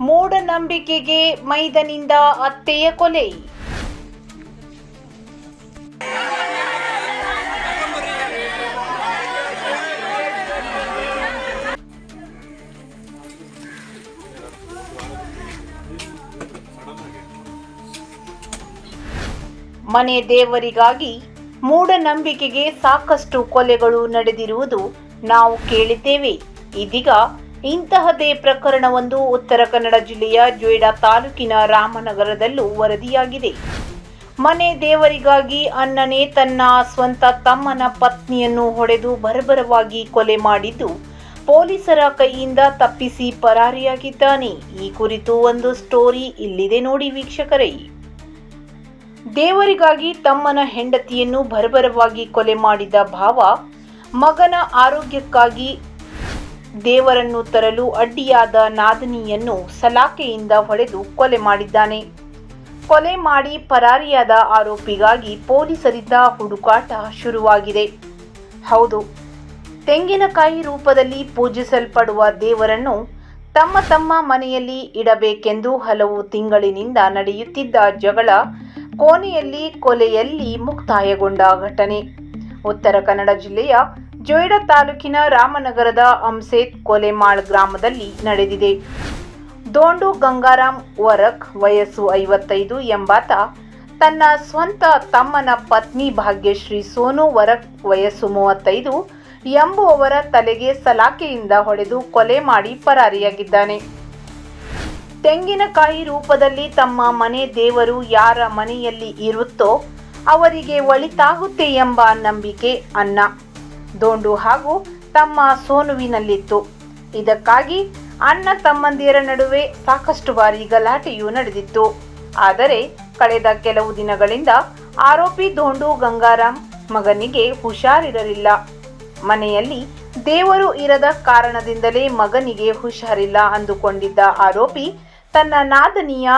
ಮೂಢನಂಬಿಕೆಗೆ ಮೈದನಿಂದ ಅತ್ತೆಯ ಕೊಲೆ. ಮನೆ ದೇವರಿಗಾಗಿ ಮೂಢನಂಬಿಕೆಗೆ ಸಾಕಷ್ಟು ಕೊಲೆಗಳು ನಡೆದಿರುವುದು ನಾವು ಕೇಳಿದ್ದೇವೆ. ಇದೀಗ ಇಂತಹದೇ ಪ್ರಕರಣವೊಂದು ಉತ್ತರ ಕನ್ನಡ ಜಿಲ್ಲೆಯ ಜೊಯ್ಡಾ ತಾಲೂಕಿನ ರಾಮನಗರದಲ್ಲೂ ವರದಿಯಾಗಿದೆ. ಮನೆ ದೇವರಿಗಾಗಿ ಅಣ್ಣನೇ ತನ್ನ ಸ್ವಂತ ತಮ್ಮನ ಪತ್ನಿಯನ್ನು ಹೊಡೆದು ಬರ್ಬರವಾಗಿ ಕೊಲೆ ಮಾಡಿದ್ದು, ಪೊಲೀಸರ ಕೈಯಿಂದ ತಪ್ಪಿಸಿ ಪರಾರಿಯಾಗಿದ್ದಾನೆ. ಈ ಕುರಿತು ಒಂದು ಸ್ಟೋರಿ ಇಲ್ಲಿದೆ ನೋಡಿ ವೀಕ್ಷಕರೇ. ದೇವರಿಗಾಗಿ ತಮ್ಮನ ಹೆಂಡತಿಯನ್ನು ಬರ್ಬರವಾಗಿ ಕೊಲೆ ಮಾಡಿದ ಭಾವ ಮಗನ ಆರೋಗ್ಯಕ್ಕಾಗಿ ದೇವರನ್ನು ತರಲು ಅಡ್ಡಿಯಾದ ನಾದಿನಿಯನ್ನು ಸಲಾಕೆಯಿಂದ ಹೊಡೆದು ಕೊಲೆ ಮಾಡಿದ್ದಾನೆ. ಕೊಲೆ ಮಾಡಿ ಪರಾರಿಯಾದ ಆರೋಪಿಗಾಗಿ ಪೊಲೀಸರಿಂದ ಹುಡುಕಾಟ ಶುರುವಾಗಿದೆ. ಹೌದು, ತೆಂಗಿನಕಾಯಿ ರೂಪದಲ್ಲಿ ಪೂಜಿಸಲ್ಪಡುವ ದೇವರನ್ನು ತಮ್ಮ ತಮ್ಮ ಮನೆಯಲ್ಲಿ ಇಡಬೇಕೆಂದು ಹಲವು ತಿಂಗಳಿನಿಂದ ನಡೆಯುತ್ತಿದ್ದ ಜಗಳ ಕೋಣೆಯಲ್ಲಿ ಕೊಲೆಯಲ್ಲಿ ಮುಕ್ತಾಯಗೊಂಡ ಘಟನೆ. ಉತ್ತರ ಕನ್ನಡ ಜಿಲ್ಲೆಯ ಜೊಯ್ಡಾ ತಾಲೂಕಿನ ರಾಮನಗರದ ಅಂಸೇತ್ ಕೊಲೆಮಾಳ್ ಗ್ರಾಮದಲ್ಲಿ ನಡೆದಿದೆ. ದೋಂಡು ಗಂಗಾರಾಮ್ ವರಕ್ ವಯಸ್ಸು ಐವತ್ತೈದು ಎಂಬಾತ ತನ್ನ ಸ್ವಂತ ತಮ್ಮನ ಪತ್ನಿ ಭಾಗ್ಯಶ್ರೀ ಸೋನು ವರಕ್ ವಯಸ್ಸು ಮೂವತ್ತೈದು ಎಂಬುವವರ ತಲೆಗೆ ಸಲಾಕೆಯಿಂದ ಹೊಡೆದು ಕೊಲೆ ಮಾಡಿ ಪರಾರಿಯಾಗಿದ್ದಾನೆ. ತೆಂಗಿನಕಾಯಿ ರೂಪದಲ್ಲಿ ತಮ್ಮ ಮನೆ ದೇವರು ಯಾರ ಮನೆಯಲ್ಲಿ ಇರುತ್ತೋ ಅವರಿಗೆ ಒಳಿತಾಗುತ್ತೆ ಎಂಬ ನಂಬಿಕೆ ಅನ್ನ. ದೋಂಡು ಹಾಗೂ ತಮ್ಮ ಸೋನುವಿನಲ್ಲಿತ್ತು. ಇದಕ್ಕಾಗಿ ಅಣ್ಣ ತಮ್ಮಂದಿಯರ ನಡುವೆ ಸಾಕಷ್ಟು ಬಾರಿ ಗಲಾಟೆಯೂ ನಡೆದಿತ್ತು. ಆದರೆ ಕಳೆದ ಕೆಲವು ದಿನಗಳಿಂದ ಆರೋಪಿ ದೋಂಡು ಗಂಗಾರಾಮ್ ಮಗನಿಗೆ ಹುಷಾರಿರಲಿಲ್ಲ. ಮನೆಯಲ್ಲಿ ದೇವರು ಇರದ ಕಾರಣದಿಂದಲೇ ಮಗನಿಗೆ ಹುಷಾರಿಲ್ಲ ಅಂದುಕೊಂಡಿದ್ದ ಆರೋಪಿ ತನ್ನ ನಾದನಿಯ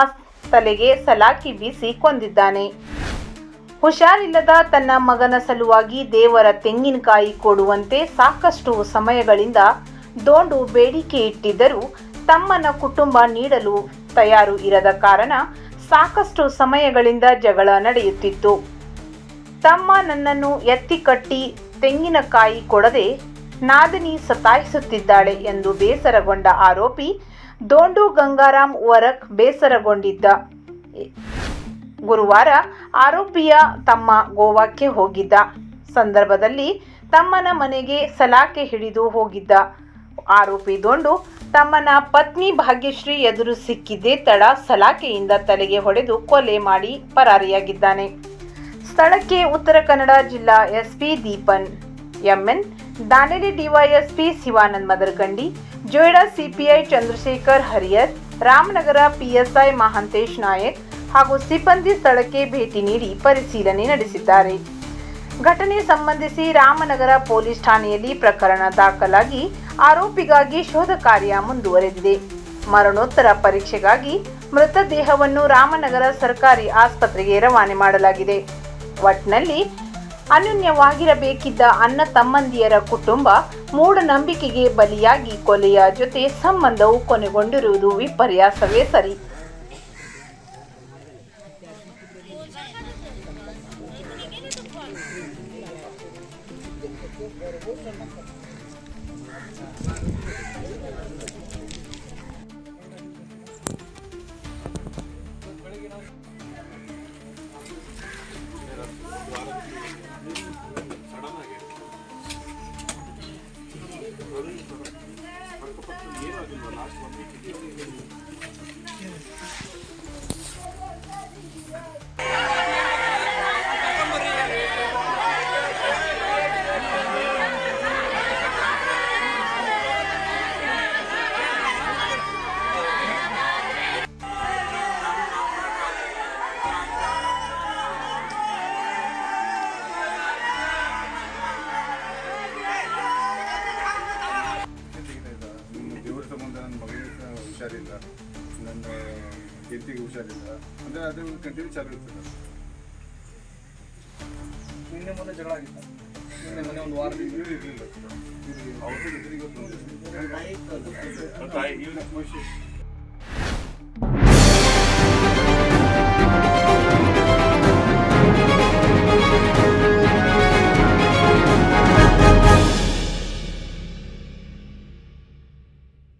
ತಲೆಗೆ ಸಲಾಕಿ ಬೀಸಿ ಕೊಂದಿದ್ದಾನೆ. ಹುಷಾರಿಲ್ಲದ ತನ್ನ ಮಗನ ಸಲುವಾಗಿ ದೇವರ ತೆಂಗಿನಕಾಯಿ ಕೊಡುವಂತೆ ಸಾಕಷ್ಟು ಸಮಯಗಳಿಂದ ದೋಂಡು ಬೇಡಿಕೆ ಇಟ್ಟಿದ್ದರೂ ತಮ್ಮನ ಕುಟುಂಬ ನೀಡಲು ತಯಾರು ಇರದ ಕಾರಣ ಸಾಕಷ್ಟು ಸಮಯಗಳಿಂದ ಜಗಳ ನಡೆಯುತ್ತಿತ್ತು. ತಮ್ಮ ನನ್ನನ್ನು ಎತ್ತಿ ಕಟ್ಟಿ ತೆಂಗಿನಕಾಯಿ ಕೊಡದೆ ನಾದಿನಿ ಸತಾಯಿಸುತ್ತಿದ್ದಾಳೆ ಎಂದು ಬೇಸರಗೊಂಡ ಆರೋಪಿ ದೋಂಡು ಗಂಗಾರಾಮ್ ವರಕ್ ಬೇಸರಗೊಂಡಿದ್ದ. ಗುರುವಾರ ಆರೋಪಿಯ ತಮ್ಮ ಗೋವಾಕ್ಕೆ ಹೋಗಿದ್ದ ಸಂದರ್ಭದಲ್ಲಿ ತಮ್ಮನ ಮನೆಗೆ ಸಲಾಕೆ ಹಿಡಿದು ಹೋಗಿದ್ದ ಆರೋಪಿ ದೊಂಡು ತಮ್ಮನ ಪತ್ನಿ ಭಾಗ್ಯಶ್ರೀ ಎದುರು ಸಿಕ್ಕಿದ್ದೇ ತಡ ಸಲಾಕೆಯಿಂದ ತಲೆಗೆ ಹೊಡೆದು ಕೊಲೆ ಮಾಡಿ ಪರಾರಿಯಾಗಿದ್ದಾನೆ. ಸ್ಥಳಕ್ಕೆ ಉತ್ತರ ಕನ್ನಡ ಜಿಲ್ಲಾ SP Deepan, MN, Dandeli DYSP Shivanand Madargandi Joida CPI Chandrashekhar Hariyar, Ramanagar PSI Mahantesh Nayak ಹಾಗೂ ಸಿಬ್ಬಂದಿ ಸ್ಥಳಕ್ಕೆ ಭೇಟಿ ನೀಡಿ ಪರಿಶೀಲನೆ ನಡೆಸಿದ್ದಾರೆ. ಘಟನೆ ಸಂಬಂಧಿಸಿ ರಾಮನಗರ ಪೊಲೀಸ್ ಠಾಣೆಯಲ್ಲಿ ಪ್ರಕರಣ ದಾಖಲಾಗಿ ಆರೋಪಿಗಾಗಿ ಶೋಧ ಕಾರ್ಯ ಮುಂದುವರೆದಿದೆ. ಮರಣೋತ್ತರ ಪರೀಕ್ಷೆಗಾಗಿ ಮೃತದೇಹವನ್ನು ರಾಮನಗರ ಸರ್ಕಾರಿ ಆಸ್ಪತ್ರೆಗೆ ರವಾನೆ ಮಾಡಲಾಗಿದೆ. ಒಟ್ನಲ್ಲಿ ಅನ್ಯೋನ್ಯವಾಗಿರಬೇಕಿದ್ದ ಅಣ್ಣ ತಮ್ಮಂದಿಯರ ಕುಟುಂಬ ಮೂಢನಂಬಿಕೆಗೆ ಬಲಿಯಾಗಿ ಕೊಲೆಯ ಜೊತೆ ಸಂಬಂಧವು ಕೊನೆಗೊಂಡಿರುವುದು ವಿಪರ್ಯಾಸವೇ ಸರಿ. 何これ? ಹುಷಾರಿಲ್ಲ. ನನ್ನ ಗೆದ್ದಿಗೆ ಹುಷಾರಿಲ್ಲ. ಅಂದರೆ ಅದು ಕಂಟಿನ್ಯೂ ಚಾಲು ಇರ್ತದೆ ನಿನ್ನೆ ಮೊನ್ನೆ ಜಗಳ ಆಗಿತ್ತು? ನಿನ್ನೆ ಮೊನ್ನೆ ಒಂದು ವಾರದಿಂದ. ಇವ್ರು ಇರಲಿಲ್ಲ ಅವ್ರಿಗೆ. ತಾಯಿ